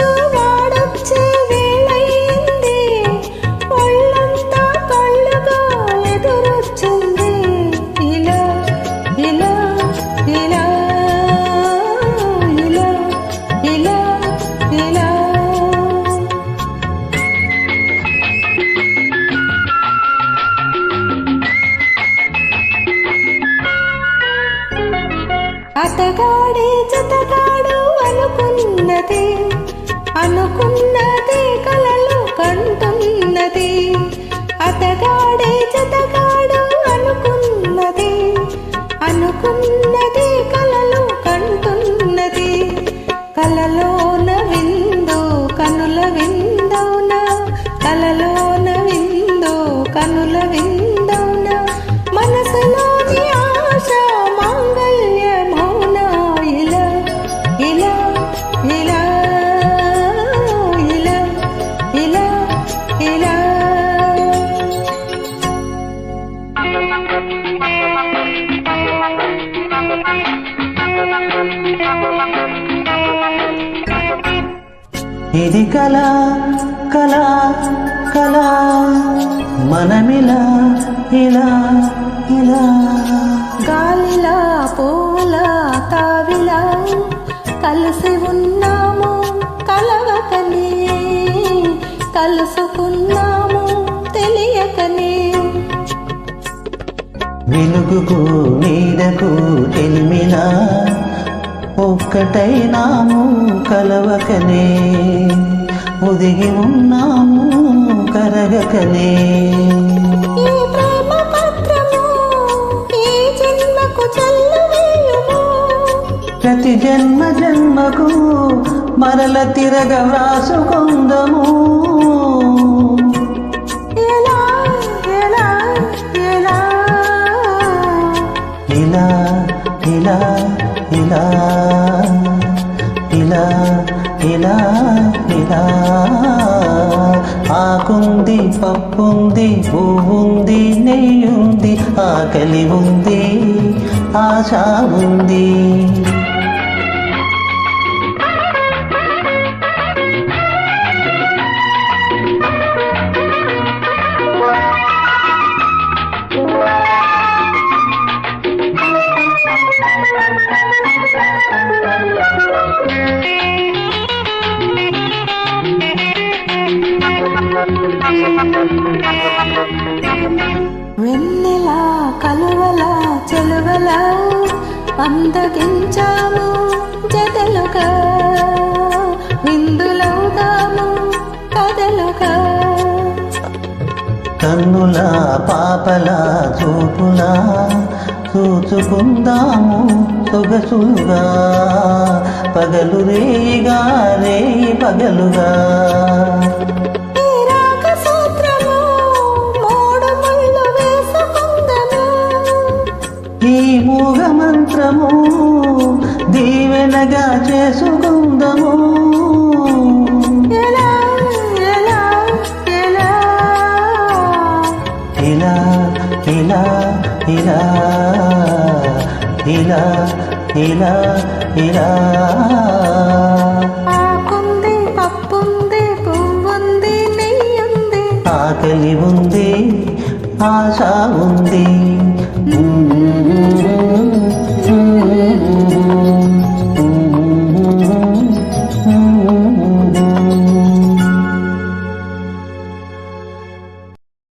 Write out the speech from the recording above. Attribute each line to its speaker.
Speaker 1: వాడొచ్చే వేళయింది ఒళ్ళంతా కళ్ళుగా ఎదురొచ్చింది. ఇలా ఇలా ఇలా ఇలా ఇలా ఇలా. అతగాడే జతగాడు అనుకున్నదే. అనుకున్నది కలలు కంటున్నది. అతగాడే జతగాడు అనుకున్నది. అనుకున్నది కలలు కంటున్నది. కలలో
Speaker 2: ఇది కళ కళ కళ. మనమిలా ఇలా ఇలా.
Speaker 1: గాలిలా పూల తావిలా కలిసి ఉన్నాము కలవకనే. కలుసుకున్నా
Speaker 2: వెలుగుకు నీడకు తెలిమిలా ఒక్కటైనాము కలవకనే. ఒదిగి ఉన్నాము కరగకనే. ప్రతి జన్మ జన్మకు మరల తిరగ వ్రాసుకుందము. ఇలా ఇలా ఇలా. ఆకుంది పప్పుంది పువ్వుంది నెయ్యుంది ఆకలి ఉంది ఆశ ఉంది.
Speaker 1: వెన్నెలా కలువల చెలువల అందగించాము జతలుగా విందులవుదాము కదలుగా
Speaker 2: కన్నుల పాపల చూపులా చూచుకుందాము సొగసులుగా పగలు రేయిగా రేయి పగలుగా. ఈ మూగ మంత్రము దీవెనగా చేసుకుందము.
Speaker 1: ఎలా ఎలా ఎలా?
Speaker 2: ఇలా ఇలా ఇలా ఇలా ఇలా ఇలా.
Speaker 1: ఆకుంది పప్పుంది పువ్వుంది నెయ్యుంది.
Speaker 2: ఆకలి ఉంది ఆశ ఉంది